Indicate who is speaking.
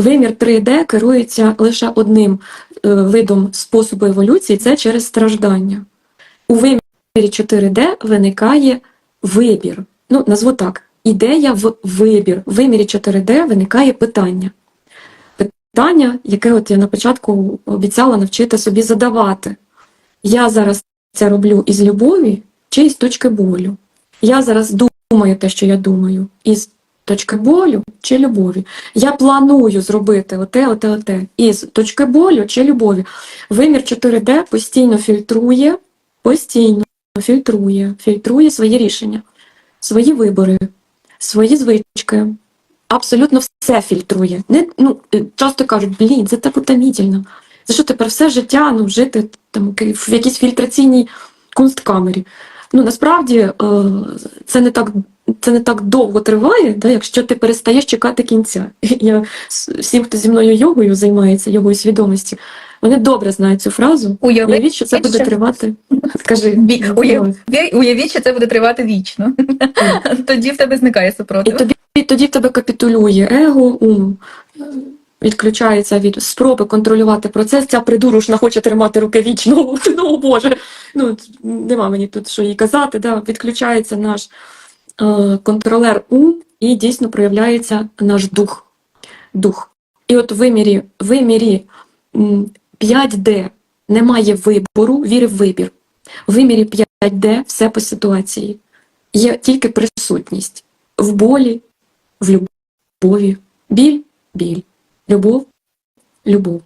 Speaker 1: Вимір 3D керується лише одним е, видом способу еволюції це через страждання. У вимірі 4D виникає вибір. Ну, назву так: ідея в вибір. В вимірі 4D виникає питання. Питання, яке от я на початку обіцяла навчити собі задавати. Я зараз це роблю із любові чи із точки болю? Я зараз думаю те, що я думаю, із точки болю чи любові. Я планую зробити оте, оте, оте. Із точки болю чи любові. Вимір 4D постійно фільтрує, постійно фільтрує, фільтрує свої рішення, свої вибори, свої звички. Абсолютно все фільтрує. Не, ну, е, часто кажуть, блін, це так утомительно. За що тепер все життя ну, жити там, в якійсь фільтраційній кунсткамері? Ну насправді е, це не так. Це не так довго триває, да, якщо ти перестаєш чекати кінця. Я всім, хто зі мною йогою займається, йогою свідомості, вони добре знають цю фразу.
Speaker 2: Уяви,
Speaker 1: Уявіть, що це буде тривати. Скажи,
Speaker 2: уяв- Уявіть, що це буде тривати вічно. Тоді в тебе зникає
Speaker 1: І
Speaker 2: супротив.
Speaker 1: тобі тоді в тебе капітулює его, ум відключається від спроби контролювати процес. Ця придурушна хоче тримати руки вічно. Ну, Боже, ну нема мені тут що їй казати. Да? Відключається наш е, контролер ум і дійсно проявляється наш дух. дух. І от в вимірі, вимірі 5D немає вибору, віри в вибір. В вимірі 5D все по ситуації. Є тільки присутність в болі, в любові. Біль біль. Любов любов.